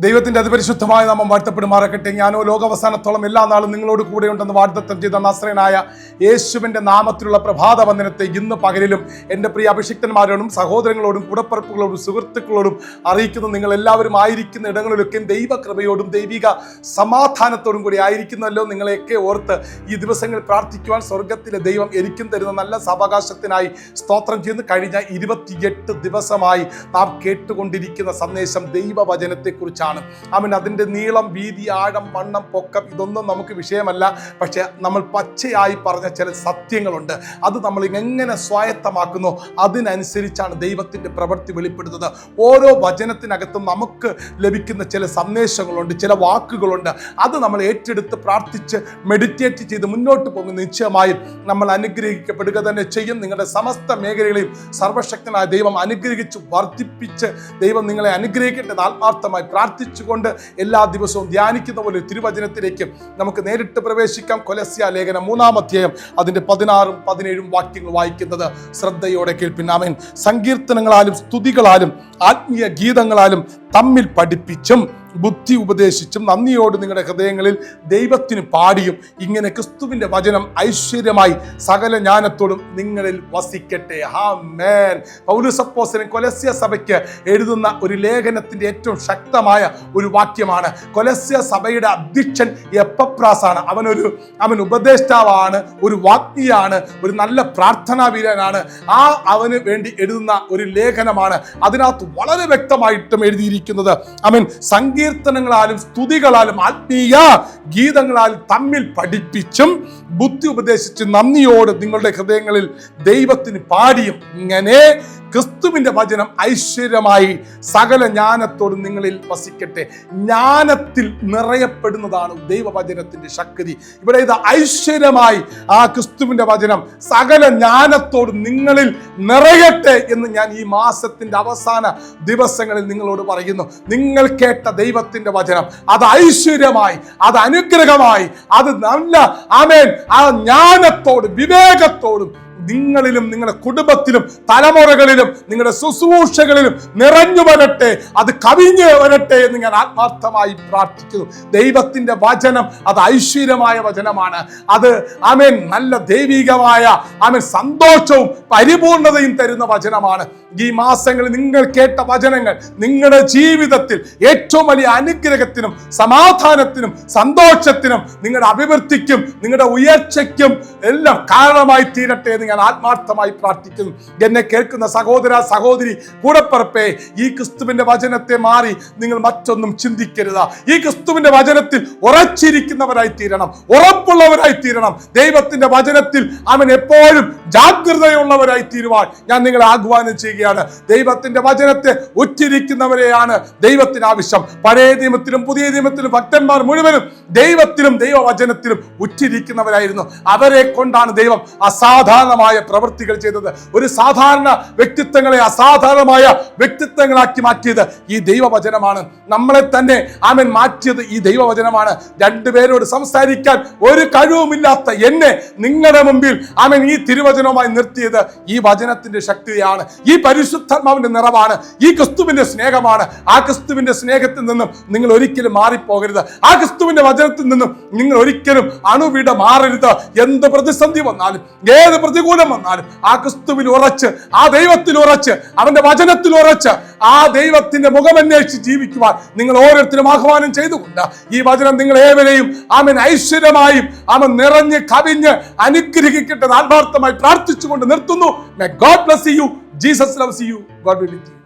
ദൈവത്തിന്റെ അതിപരിശുദ്ധമായ നാമം വാഴ്ത്തപ്പെടുമാറക്കട്ടെ ഞാനോ ലോകാവസാനത്തോളം എല്ലാ നാളും നിങ്ങളോട് കൂടെ ഉണ്ടെന്ന് വാഗ്ദത്തം ചെയ്ത നസ്രനായ യേശുവിന്റെ നാമത്തിലുള്ള പ്രഭാത വന്ദനത്തെ ഇന്ന് പകലിലും എന്റെ പ്രിയ അഭിഷിക്തന്മാരോടും സഹോദരങ്ങളോടും കൂടപ്പറപ്പുകളോടും സുഹൃത്തുക്കളോടും അറിയിക്കുന്ന നിങ്ങൾ എല്ലാവരും ആയിരിക്കുന്ന ഇടങ്ങളിലൊക്കെ ദൈവകൃപയോടും ദൈവിക സമാധാനത്തോടും കൂടി ആയിരിക്കുന്നല്ലോ നിങ്ങളെയൊക്കെ ഓർത്ത് ഈ ദിവസങ്ങളിൽ പ്രാർത്ഥിക്കുവാൻ സ്വർഗത്തിലെ ദൈവം എനിക്കും തരുന്ന നല്ല സാവകാശത്തിനായി സ്തോത്രം ചെയ്യുന്നു. കഴിഞ്ഞ ഇരുപത്തിയെട്ട് ദിവസമായി നാം കേട്ടുകൊണ്ടിരിക്കുന്ന സന്ദേശം ദൈവവചനത്തെക്കുറിച്ചാണ്. അവൻ അതിന്റെ നീളം വീതി ആഴം വണ്ണം പൊക്കം ഇതൊന്നും നമുക്ക് വിഷയമല്ല. പക്ഷേ നമ്മൾ പച്ചയായി പറഞ്ഞ ചില സത്യങ്ങളുണ്ട്. അത് നമ്മൾ എങ്ങനെ സ്വായത്തമാക്കുന്നു? അതിനനുസരിച്ചാണ് ദൈവത്തിന്റെ പ്രവൃത്തി വെളിപ്പെടുന്നത്. ഓരോ വചനത്തിനകത്തും നമുക്ക് ലഭിക്കുന്ന ചില സന്ദേശങ്ങളുണ്ട് ചില വാക്കുകളുണ്ട്. അത് നമ്മൾ ഏറ്റെടുത്ത് പ്രാർത്ഥിച്ച് മെഡിറ്റേറ്റ് ചെയ്ത് മുന്നോട്ട് പോകുന്ന. നിശ്ചയമായും നമ്മൾ അനുഗ്രഹിക്കപ്പെടുക തന്നെ ചെയ്യും. നിങ്ങളുടെ സമസ്ത മേഖലകളെയും സർവശക്തനായ ദൈവം അനുഗ്രഹിച്ച് വർദ്ധിപ്പിച്ച് ദൈവം നിങ്ങളെ അനുഗ്രഹിക്കേണ്ടത് ആത്മാർത്ഥമായി പ്രാർത്ഥിച്ചുകൊണ്ട് എല്ലാ ദിവസവും ധ്യാനിക്കുന്ന പോലെ തിരുവചനത്തിലേക്ക് നമുക്ക് നേരിട്ട് പ്രവേശിക്കാം. കൊലസ്യ ലേഖനം മൂന്നാം അധ്യായം അതിന്റെ പതിനാറും പതിനേഴും വാക്യങ്ങൾ വായിക്കുന്നത് ശ്രദ്ധയോടെ കേൾപ്പിനാമേൻ സങ്കീർത്തനങ്ങളാലും സ്തുതികളാലും ആത്മീയ ഗീതങ്ങളാലും തമ്മിൽ പഠിപ്പിച്ചും ബുദ്ധി ഉപദേശിച്ചും നന്ദിയോട് നിങ്ങളുടെ ഹൃദയങ്ങളിൽ ദൈവത്തിന് പാടിയും ഇങ്ങനെ ക്രിസ്തുവിന്റെ വചനം ഐശ്വര്യമായി സകല ജ്ഞാനത്തോടും നിങ്ങളിൽ വസിക്കട്ടെ. ഹാ മേൻ പൗലുസപ്പോസിനെ കൊലസ്യ സഭയ്ക്ക് എഴുതുന്ന ഒരു ലേഖനത്തിന്റെ ഏറ്റവും ശക്തമായ ഒരു വാക്യമാണ്. കൊലസ്യ സഭയുടെ അധ്യക്ഷൻ എപ്പപ്രാസാണ്. അവനൊരു അവൻ ഉപദേഷ്ടാവാണ് ഒരു വാഗ്മിയാണ് ഒരു നല്ല പ്രാർത്ഥനാ വീരനാണ് ആ അവന് വേണ്ടി എഴുതുന്ന ഒരു ലേഖനമാണ്. അതിനകത്ത് വളരെ വ്യക്തമായിട്ടും എഴുതിയിരിക്കുന്നത്. അവൻ സങ്കീർത്തനങ്ങളാലും സ്തുതികളാലും ആത്മീയ ഗീതങ്ങളാലും തമ്മിൽ പഠിപ്പിച്ചും ബുദ്ധി ഉപദേശിച്ച് നന്ദിയോട് നിങ്ങളുടെ ഹൃദയങ്ങളിൽ ദൈവത്തിന് പാടിയും ഇങ്ങനെ ക്രിസ്തുവിന്റെ വചനം ഐശ്വര്യമായി സകല ജ്ഞാനത്തോടും നിങ്ങളിൽ വസിക്കട്ടെ. ജ്ഞാനത്തിൽ നിറയപ്പെടുന്നതാണ് ദൈവവചനത്തിന്റെ ശക്തി. ഇവിടെ ഇത് ഐശ്വര്യമായി ആ ക്രിസ്തുവിന്റെ വചനം സകല ജ്ഞാനത്തോടും നിങ്ങളിൽ നിറയട്ടെ എന്ന് ഞാൻ ഈ മാസത്തിന്റെ അവസാന ദിവസങ്ങളിൽ നിങ്ങളോട് പറയുന്നു. നിങ്ങൾ കേട്ട ദൈവത്തിന്റെ വചനം അത് ഐശ്വര്യമായി അത് അനുഗ്രഹമായി അത് നല്ല ആമേൻ ആ ജ്ഞാനത്തോടും വിവേകത്തോടും നിങ്ങളിലും നിങ്ങളുടെ കുടുംബത്തിലും തലമുറകളിലും നിങ്ങളുടെ ശുശ്രൂഷകളിലും നിറഞ്ഞു വരട്ടെ അത് കവിഞ്ഞു വരട്ടെ എന്ന് ഞാൻ ആത്മാർത്ഥമായി പ്രാർത്ഥിക്കുന്നു. ദൈവത്തിന്റെ വചനം അത് ഐശ്വര്യമായ വചനമാണ്. അത് ആമേൻ നല്ല ദൈവികമായ ആമേൻ സന്തോഷവും പരിപൂർണതയും തരുന്ന വചനമാണ്. ഈ മാസങ്ങളിൽ നിങ്ങൾ കേട്ട വചനങ്ങൾ നിങ്ങളുടെ ജീവിതത്തിൽ ഏറ്റവും വലിയ അനുഗ്രഹത്തിനും സമാധാനത്തിനും സന്തോഷത്തിനും നിങ്ങളുടെ അഭിവൃദ്ധിക്കും നിങ്ങളുടെ ഉയർച്ചയ്ക്കും എല്ലാം കാരണമായി തീരട്ടെ എന്ന് ഞാൻ ആത്മാർത്ഥമായി പ്രാർത്ഥിക്കുന്നു. എന്നെ കേൾക്കുന്ന സഹോദര സഹോദരി കൂടപ്പറപ്പേ ഈ ക്രിസ്തുവിന്റെ വചനത്തെ മാറി നിങ്ങൾ മറ്റൊന്നും ചിന്തിക്കരുത്. ഈ ക്രിസ്തുവിന്റെ വചനത്തിൽ ഉറച്ചിരിക്കുന്നവരായി തീരണം ഉറപ്പുള്ളവരായി തീരണം. ദൈവത്തിന്റെ വചനത്തിൽ അവൻ എപ്പോഴും ജാഗ്രതയുള്ളവരായി തീരുവാൻ ഞാൻ നിങ്ങളെ ആഹ്വാനം ചെയ്യുകയാണ്. ദൈവത്തിന്റെ വചനത്തെ ഉറ്റിരിക്കുന്നവരെയാണ് ദൈവത്തിന് ആവശ്യം. പഴയ നിയമത്തിലും പുതിയ നിയമത്തിലും ഭക്തന്മാർ മുഴുവനും ദൈവത്തിലും ദൈവവചനത്തിലും ഉറ്റിരിക്കുന്നവരായിരുന്നു. അവരെ കൊണ്ടാണ് ദൈവം അസാധാരണമായ പ്രവൃത്തികൾ ചെയ്തത് ഒരു സാധാരണ വ്യക്തിത്വങ്ങളെ അസാധാരണമായ വ്യക്തിത്വങ്ങളാക്കി മാറ്റിയത് ഈ ദൈവവചനമാണ്. നമ്മളെ തന്നെ ആമൻ മാറ്റിയത് ഈ ദൈവവചനമാണ്. രണ്ടുപേരോട് സംസാരിക്കാൻ ഒരു കഴിവുമില്ലാത്ത എന്നെ നിങ്ങളുടെ മുമ്പിൽ ആമൻ ഈ തിരുവചനവുമായി നിർത്തിയത് ഈ വചനത്തിന്റെ ശക്തിയാണ്. ഈ പരിശുദ്ധാത്മാവിന്റെ നിറവാണ്. ഈ ക്രിസ്തുവിന്റെ സ്നേഹമാണ്. ആ ക്രിസ്തുവിന്റെ സ്നേഹത്തിൽ നിന്നും നിങ്ങൾ ഒരിക്കലും മാറിപ്പോകരുത്. ആ ക്രിസ്തുവിന്റെ വചനത്തിൽ നിന്നും നിങ്ങൾ ഒരിക്കലും അണുവിട മാറരുത്. എന്ത് പ്രതിസന്ധി വന്നാലും ഏത് പ്രതികൂലം വന്നാലും ആ ക്രിസ്തുവിൽ ഉറച്ച് ആ ദൈവത്തിൽ ഉറച്ച് അവന്റെ വചനത്തിൽ ഉറച്ച് ആ ദൈവത്തിന്റെ മുഖമന്വേഷിച്ച് ജീവിക്കുവാൻ നിങ്ങൾ ഓരോരുത്തരും ആഹ്വാനം ചെയ്തുകൊണ്ട് ഈ വചനം നിങ്ങൾ ഏവരെയും ആമൻ ഐശ്വര്യമായും അവൻ നിറഞ്ഞ് കവിഞ്ഞ് അനുഗ്രഹിക്കട്ടെ ആത്മാർത്ഥമായി പ്രാർത്ഥിച്ചുകൊണ്ട് നിർത്തുന്നു. God bless you Jesus loves you God will